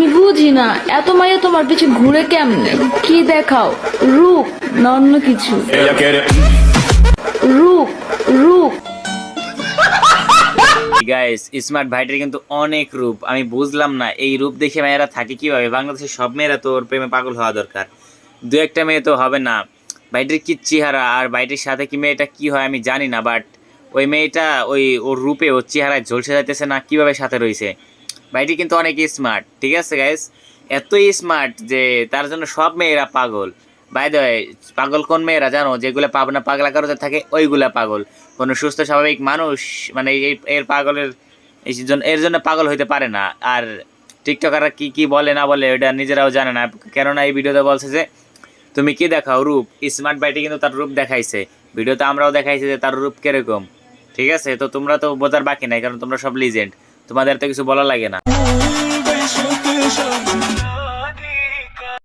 আমি বুঝি না। এত মাইয়া তোমার পিছে ঘুরে কেমনে? কি দেখাও? রূপ না অন্য কিছু? রূপ রূপ। গাইস স্মার্ট ভাইটির কিন্তু অনেক রূপ। আমি বুঝলাম না, এই রূপ দেখে মেয়েরা থাকে কীভাবে? বাংলাদেশের সব মেয়েরা তো ওর প্রেমে পাগল হওয়া দরকার। দু একটা মেয়ে তো হবে না। ভাইটির কি চেহারা আর ভাইটির সাথে কি মেয়েটা কি হয় আমি জানি না বাট ওই মেয়েটা ওই ওর রূপে ওর চেহারায় ঝলসে যাইতেছে না, কীভাবে সাথে রয়েছে ভাইটি কিন্তু অনেক স্মার্ট ঠিক আছে গাইস এতই স্মার্ট যে তার জন্য সব মেয়েরা পাগল। বাই দ্য পাগল কোন মেয়েরা জানো? যেগুলো পাবনা পাগলা কারোতে থাকে, ওইগুলা পাগল। কোনো সুস্থ স্বাভাবিক মানুষ মানে এই, এর পাগলের এর জন্য পাগল হইতে পারে না। আর টিকটকাররা কি কি বলে, না বলে ওটা নিজেরাও জানে না। কেননা এই ভিডিওতে বলছে যে, তুমি কি দেখাও রূপ? স্মার্ট বাইটি কিন্তু তার রূপ দেখাইছে। ভিডিওতে আমরাও দেখাইছি যে তার রূপ কীরকম। ঠিক আছে? তো তোমরা তো বোঝার বাকি নাই, কারণ তোমরা সব লিজেন্ড তোমাদের তো কিছু বলা লাগে না।